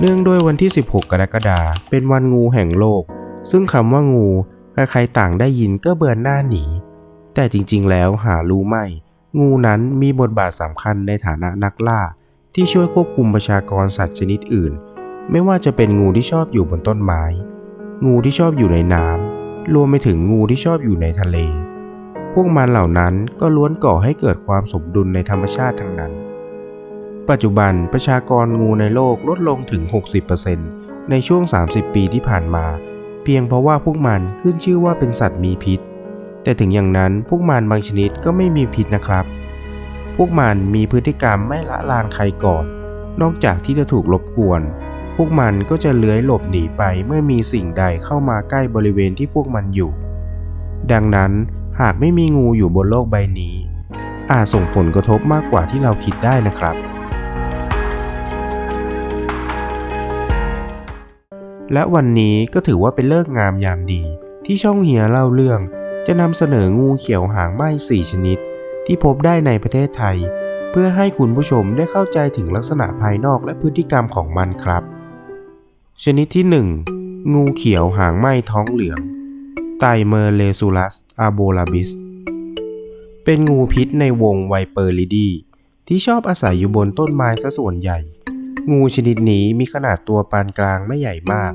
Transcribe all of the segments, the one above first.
เนื่องด้วยวันที่ 16 กรกฎาคมเป็นวันงูแห่งโลก ซึ่งคำว่างูใครๆต่างได้ยินก็เบือนหน้าหนี แต่จริงๆแล้วหารู้ไหมงูนั้นมีบทบาทสำคัญในฐานะนักล่า ที่ช่วยควบคุมประชากรสัตว์ชนิดอื่น ไม่ว่าจะเป็นงูที่ชอบอยู่บนต้นไม้ งูที่ชอบอยู่ในน้ำรวมไปถึงงูที่ชอบอยู่ในทะเล พวกมันเหล่านั้นก็ล้วนก่อให้เกิดความสมดุลในธรรมชาติทั้งนั้น ปัจจุบันประชากรงูในโลกลดลงถึง 60%ในช่วง 30 ปีที่ผ่านมา เพียงเพราะว่าพวกมันขึ้นชื่อว่าเป็นสัตว์มีพิษ แต่ถึงอย่างนั้นพวกมันบางชนิดก็ไม่มีพิษนะครับ พวกมันมีพฤติกรรมไม่ละลานใครก่อน นอกจากที่จะถูกรบกวน พวกมันก็จะเลื้อยหลบหนีไปเมื่อมีสิ่งใดเข้ามาใกล้บริเวณที่พวกมันอยู่ ดังนั้นหากไม่มีงูอยู่บนโลกใบนี้ อาจส่งผลกระทบมากกว่าที่เราคิดได้นะครับ และวันนี้ก็ถือว่าเป็นเลิกงามยามดี ที่ช่องเฮียเล่าเรื่อง จะนำเสนองูเขียวหางไหม้4ชนิด ที่พบได้ในประเทศไทย เพื่อให้คุณผู้ชมได้เข้าใจถึงลักษณะภายนอกและพฤติกรรมของมันครับ ชนิดที่ 1 งูเขียวหางไหม้ท้องเหลืองไตเมอร์เลซูลัสอาโบลาบิสเป็นงูพิษในวงไวเปอร์ลิดีที่ชอบอาศัยอยู่บนต้นไม้ซะส่วนใหญ่ งูชนิดนี้มีขนาดตัวปานกลางไม่ใหญ่มาก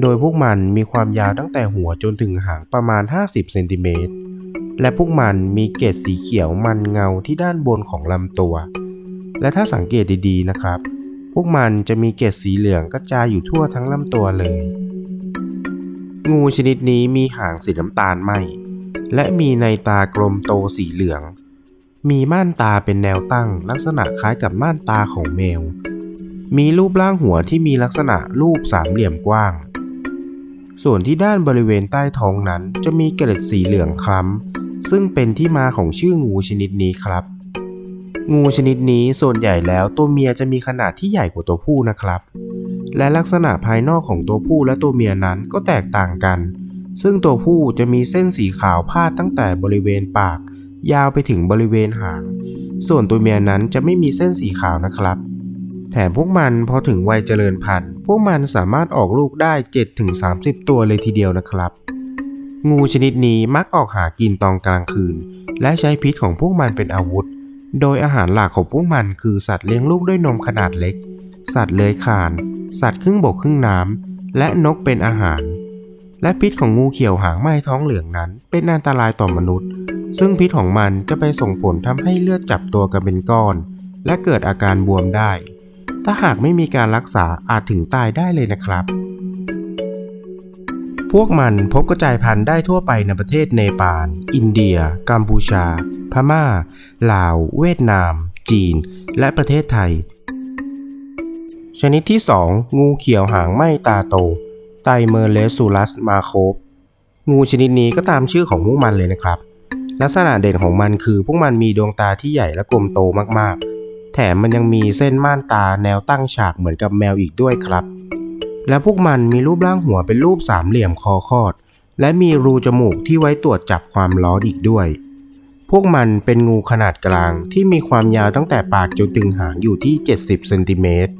โดยพวกมันมีความยาวตั้งแต่หัวจนถึงหางประมาณ 50เซนติเมตร และพวกมันมีเกล็ดสีเขียวมันเงาที่ด้านบนของลำตัว และถ้าสังเกตดีๆนะครับ พวกมันจะมีเกล็ดสีเหลืองกระจายอยู่ทั่วทั้งลำตัวเลย งูชนิดนี้มีหางสีน้ำตาลไหมและมีในตากลมโตสีเหลือง มีม่านตาเป็นแนวตั้งลักษณะคล้ายกับม่านตาของแมว มีรูปร่างหัวที่มีลักษณะรูปสามเหลี่ยมกว้าง ส่วนที่ด้านบริเวณใต้ท้องนั้นจะมีเกล็ดสีเหลืองคล้ำ ซึ่งเป็นที่มาของชื่องูชนิดนี้ครับ งูชนิดนี้ส่วนใหญ่แล้วตัวเมียจะมีขนาดที่ใหญ่กว่าตัวผู้นะครับ และลักษณะภายนอกของตัวผู้และตัวเมียนั้นก็แตกต่างกัน ซึ่งตัวผู้จะมีเส้นสีขาวพาดตั้งแต่บริเวณปาก ยาวไปถึงบริเวณหาง ส่วนตัวเมียนั้นจะไม่มีเส้นสีขาวนะครับ แถมพวกมันพอถึงวัยเจริญพันธุ์ พวกมันสามารถออกลูกได้ 7-30 ตัวเลยทีเดียวนะครับ งูชนิดนี้มักออกหากินตอนกลางคืน และใช้พิษของพวกมันเป็นอาวุธ โดยอาหารหลักของพวกมันคือสัตว์เลี้ยงลูกด้วยนมขนาดเล็ก สัตว์เลื้อยคลาน สัตว์ครึ่งบกครึ่งน้ำ และนกเป็นอาหาร และพิษของงูเขียวหางไหม้ท้องเหลืองนั้น เป็นอันตรายต่อมนุษย์ ซึ่งพิษของมันจะไปส่งผลทำให้เลือดจับตัวกันเป็นก้อน และเกิดอาการบวมได้ ถ้าหากไม่มีการรักษาอาจถึงตายได้เลยนะครับ พวกมันพบกระจายพันธุ์ได้ทั่วไปในประเทศเนปาล อินเดีย กัมพูชา พม่า ลาว เวียดนาม จีน และประเทศไทย ชนิดที่ 2 งูเขียวหางไหม้ตาโต ไตเมอร์เลสูลัสมาโคฟงูชนิดนี้ก็ตามชื่อของพวกมันเลยนะครับ ลักษณะเด่นของมันคือพวกมันมีดวงตาที่ใหญ่และกลมโตมากๆ แถมมันยังมีเส้นม่านตาแนวตั้งฉากเหมือนกับแมวอีกด้วยครับ และพวกมันมีรูปร่างหัวเป็นรูปสามเหลี่ยมคอคอด และมีรูจมูกที่ไว้ตรวจจับความร้อนอีกด้วย พวกมันเป็นงูขนาดกลางที่มีความยาวตั้งแต่ปากจนถึงหางอยู่ที่ 70เซนติเมตร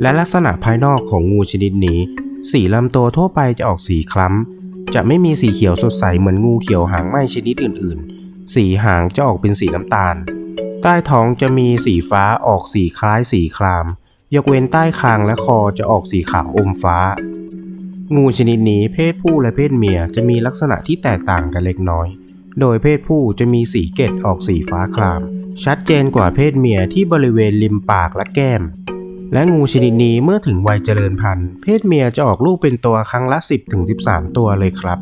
และลักษณะภายนอกของงูชนิดนี้ สีลำตัวทั่วไปจะออกสีคล้ำ จะไม่มีสีเขียวสดใสเหมือนงูเขียวหางไหม้ชนิดอื่น ๆ สีหางจะออกเป็นสีน้ำตาล ใต้ท้องจะมีสีฟ้าออกสีคล้ายสีคราม ยกเว้นใต้คางและคอจะออกสีขาวอมฟ้า งูชนิดนี้เพศผู้และเพศเมียจะมีลักษณะที่แตกต่างกันเล็กน้อย โดยเพศผู้จะมีสีเกล็ดออกสีฟ้าคราม ชัดเจนกว่าเพศเมียที่บริเวณริมปากและแก้ม และงูชนิดนี้เมื่อถึงวัยเจริญพันธุ์เพศเมียจะออกลูกเป็นตัวครั้งละ 10-13 ตัวเลยครับ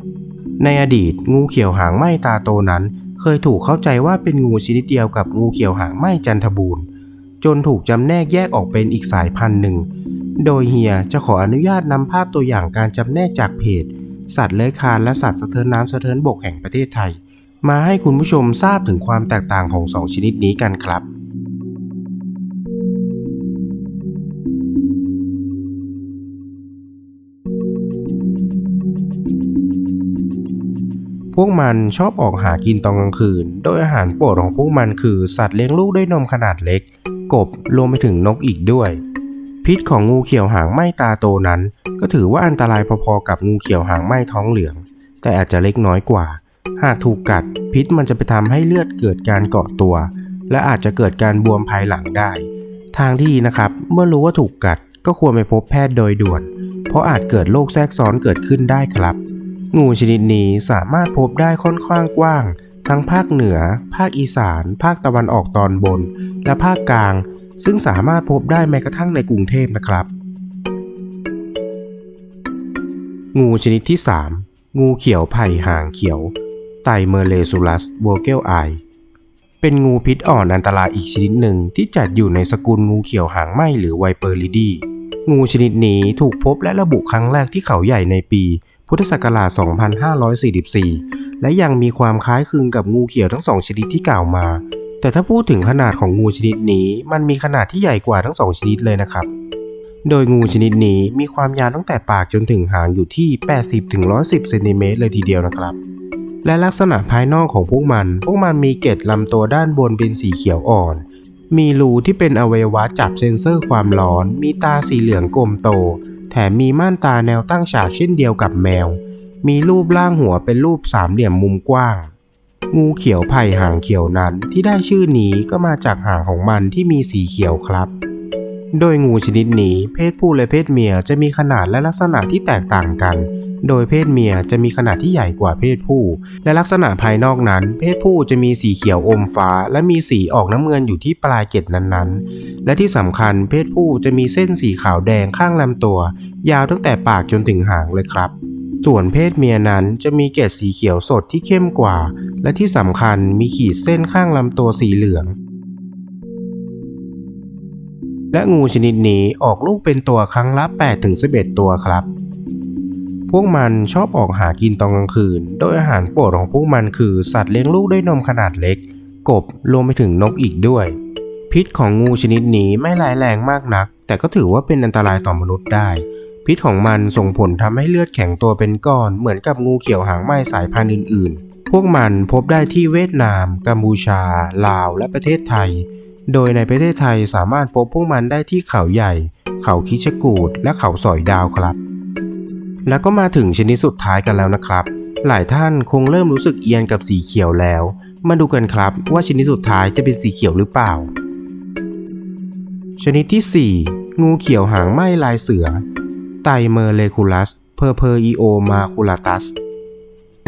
ในอดีตงูเขียวหางไหม้ตาโตนั้น เคยถูกเข้าใจว่าเป็นงูชนิดเดียวกับงูเขียวหางไหม้จันทบูรณ์ จนถูกจำแนกแยกออกเป็นอีกสายพันธุ์หนึ่ง โดยเฮียจะขออนุญาตนำภาพตัวอย่างการจำแนกจากเพจ สัตว์เลื้อยคลานและสัตว์สะเทินน้ำสะเทินบกแห่งประเทศไทย มาให้คุณผู้ชมทราบถึงความแตกต่างของสองชนิดนี้กันครับ พวกมันชอบออกหากินตอนกลางคืน โดยอาหารโปรดของพวกมันคือสัตว์เลี้ยงลูกด้วยนมขนาดเล็ก กบรวมไปถึงนกอีกด้วย พิษของงูเขียวหางไหม้ตาโตนั้น ก็ถือว่าอันตรายพอๆกับงูเขียวหางไหม้ท้องเหลือง แต่อาจจะเล็กน้อยกว่า หากถูกกัด พิษมันจะไปทำให้เลือดเกิดการเกาะตัว และอาจจะเกิดการบวมภายหลังได้ ทางที่ดีนะครับ เมื่อรู้ว่าถูกกัดก็ควรไปพบแพทย์โดยด่วน เพราะอาจเกิดโรคแทรกซ้อนเกิดขึ้นได้ครับ งูชนิดนี้สามารถพบได้ค่อนข้างกว้าง ทั้งภาคเหนือ ภาคอีสาน ภาคตะวันออกตอนบน และภาคกลาง ซึ่งสามารถพบได้แม้กระทั่งในกรุงเทพนะครับ งูชนิดที่ 3 งูเขียวไผ่หางเขียว ไตเมเลซูลัสโวเกลไอเป็นงูพิษอ่อนอันตรายอีกชนิดหนึ่งที่จัดอยู่ในสกุลงูเขียวหางไหมหรือไวเปอร์ลิดี งูชนิดนี้ถูกพบและระบุครั้งแรกที่เขาใหญ่ในปี พุทธศักราช 2544 และยังมีความคล้ายคลึงกับงูเขียวทั้งสองชนิดที่กล่าวมา แต่ถ้าพูดถึงขนาดของงูชนิดนี้ มันมีขนาดที่ใหญ่กว่าทั้งสองชนิดเลยนะครับ โดยงูชนิดนี้มีความยาวตั้งแต่ปากจนถึงหางอยู่ที่ 80-110เซนติเมตรเลยทีเดียวนะครับ และลักษณะภายนอกของพวกมัน พวกมันมีเกล็ดลำตัวด้านบนเป็นสีเขียวอ่อน มีรูที่เป็นอวัยวะจับเซ็นเซอร์ความร้อน มีตาสีเหลืองกลมโต แถมมีม่านตาแนวตั้งฉากเช่นเดียวกับแมว มีรูปร่างหัวเป็นรูปสามเหลี่ยมมุมกว้าง งูเขียวไผ่หางเขียวนั้นที่ได้ชื่อนี้ก็มาจากหางของมันที่มีสีเขียวครับ โดยงูชนิดนี้เพศผู้และเพศเมียจะมีขนาดและลักษณะที่แตกต่างกัน โดยเพศเมียจะมีขนาดที่ใหญ่กว่าเพศผู้ และลักษณะภายนอกนั้น เพศผู้จะมีสีเขียวอมฟ้า และมีสีออกน้ำเงินอยู่ที่ปลายเกล็ดนั้นๆ และที่สำคัญเพศผู้จะมีเส้นสีขาวแดงข้างลำตัว ยาวตั้งแต่ปากจนถึงหางเลยครับส่วนเพศเมียนั้นจะมีเกล็ดสีเขียวสดที่เข้มกว่า และที่สำคัญมีขีดเส้นข้างลำตัวสีเหลือง และงูชนิดนี้ออกลูกเป็นตัวครั้งละ 8-11 ตัวครับ พวกมันชอบออกหากินตอนกลางคืน โดยอาหารโปรดของพวกมันคือสัตว์เลี้ยงลูกด้วยนมขนาดเล็ก กบรวมไปถึงนกอีกด้วย พิษของงูชนิดนี้ไม่ร้ายแรงมากนัก แต่ก็ถือว่าเป็นอันตรายต่อมนุษย์ได้ พิษของมันส่งผลทำให้เลือดแข็งตัวเป็นก้อน เหมือนกับงูเขียวหางไหม้สายพันธุ์อื่น ๆ พวกมันพบได้ที่เวียดนาม กัมพูชา ลาว และประเทศไทย โดยในประเทศไทยสามารถพบพวกมันได้ที่เขาใหญ่ เขาคิชกูดและเขาสอยดาวครับ แล้วก็มาถึงชนิดสุดท้ายกันแล้วนะครับ หลายท่านคงเริ่มรู้สึกเอียนกับสีเขียวแล้ว มาดูกันครับว่าชนิดสุดท้ายจะเป็นสีเขียวหรือเปล่า ชนิดที่ 4 งูเขียวหางไหม้ลายเสือ ไตเมอร์เลคูลัส เพอร์เพอร์อีโอมาคูลาตัส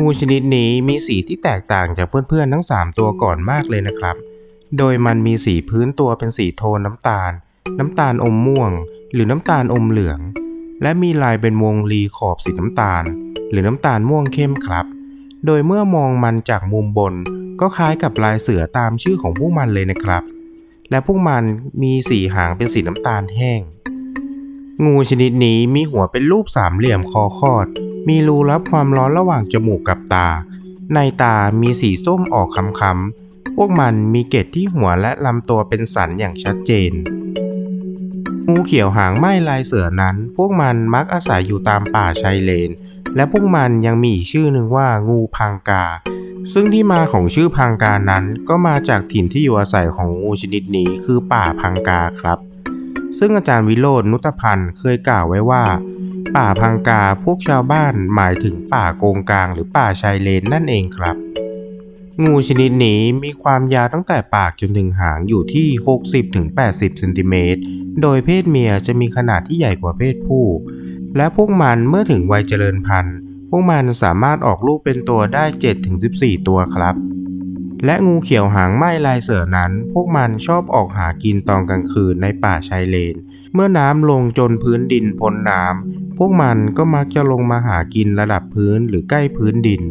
งูชนิดนี้มีสีที่แตกต่างจากเพื่อนๆทั้ง 3 ตัวก่อนมากเลยนะครับ โดยมันมีสีพื้นตัวเป็นสีโทนน้ำตาล น้ำตาลอมม่วง หรือน้ำตาลอมเหลือง และมีลายเป็นวงรีขอบสีน้ำตาล หรือน้ำตาลม่วงเข้มครับ โดยเมื่อมองมันจากมุมบน ก็คล้ายกับลายเสือตามชื่อของพวกมันเลยนะครับ และพวกมันมีสีหางเป็นสีน้ำตาลแห้ง งูชนิดนี้มีหัวเป็นรูปสามเหลี่ยมคอคอด มีรูรับความร้อนระหว่างจมูกกับตา ในตามีสีส้มออกค้ำๆพวกมันมีเกล็ดที่หัวและลำตัวเป็นสันอย่างชัดเจน งูเขียวหางไหม้ลายเสือนั้น พวกมันมักอาศัยอยู่ตามป่าชายเลน และพวกมันยังมีอีกชื่อหนึ่งว่างูพังกา ซึ่งที่มาของชื่อพังกานั้น ก็มาจากถิ่นที่อยู่อาศัยของงูชนิดนี้คือป่าพังกาครับ ซึ่งอาจารย์วิโรจน์นุตพันธ์เคยกล่าวไว้ว่า ป่าพังกาพวกชาวบ้านหมายถึงป่าโกงกลางหรือป่าชายเลนนั่นเองครับ งูชนิดนี้มีความยาวตั้งแต่ปากจนถึงหางอยู่ที่ 60-80เซนติเมตร โดยเพศเมียจะมีขนาดที่ใหญ่กว่าเพศผู้ และพวกมันเมื่อถึงวัยเจริญพันธุ์ พวกมันสามารถออกลูกเป็นตัวได้ 7-14 ตัวครับ และงูเขียวหางไหม้ลายเสือนั้น พวกมันชอบออกหากินตอนกลางคืนในป่าชายเลน เมื่อน้ำลงจนพื้นดินพ้นน้ำพวกมันก็มักจะลงมาหากินระดับพื้นหรือใกล้พื้นดิน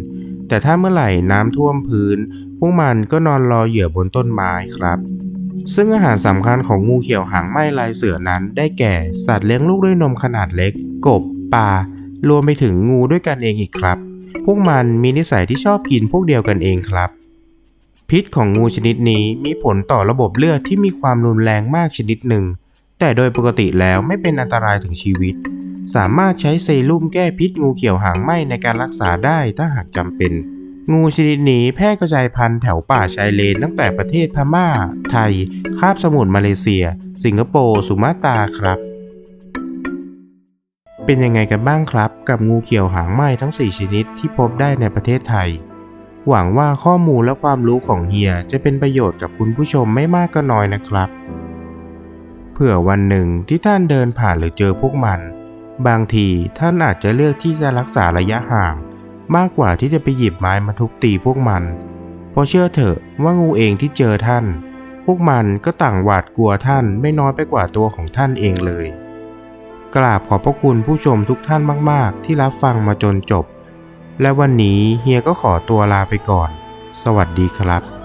แต่ถ้าเมื่อไหร่น้ำท่วมพื้น พวกมันก็นอนรอเหยื่อบนต้นไม้ครับ ซึ่งอาหารสำคัญของงูเขียวหางไหม้ลายเสือนั้น ได้แก่สัตว์เลี้ยงลูกด้วยนมขนาดเล็ก กบปลารวมไปถึงงูด้วยกันเองอีกครับ พวกมันมีนิสัยที่ชอบกินพวกเดียวกันเองครับ พิษของงูชนิดนี้มีผลต่อระบบเลือดที่มีความรุนแรงมากชนิดหนึ่ง แต่โดยปกติแล้วไม่เป็นอันตรายถึงชีวิต สามารถใช้เซรุ่มแก้พิษงูเขียวหางไหม้ในการรักษาได้ถ้าหากจำเป็น งูชนิดนี้แพร่กระจายพันธุ์แถวป่าชายเลนตั้งแต่ประเทศพม่า ไทย คาบสมุทรมาเลเซีย สิงคโปร์สุมาตราครับเป็นยังไงกันบ้างครับ กับงูเขียวหางไหม้ทั้ง 4 ชนิดที่พบได้ในประเทศไทย หวังว่าข้อมูลและความรู้ของเฮียจะเป็นประโยชน์กับคุณผู้ชมไม่มากก็น้อยนะครับ เผื่อวันหนึ่งที่ท่านเดินผ่านหรือเจอพวกมัน บางทีท่านอาจจะเลือกที่จะรักษาระยะห่าง มากกว่าที่จะไปหยิบไม้มาทุบตีพวกมัน เพราะเชื่อเถอะว่างูเองที่เจอท่าน พวกมันก็ต่างหวาดกลัวท่านไม่น้อยไปกว่าตัวของท่านเองเลย กราบขอบพระคุณผู้ชมทุกท่านมาก ๆ ที่รับฟังมาจนจบ และวันนี้เฮียก็ขอตัวลาไปก่อน สวัสดีครับ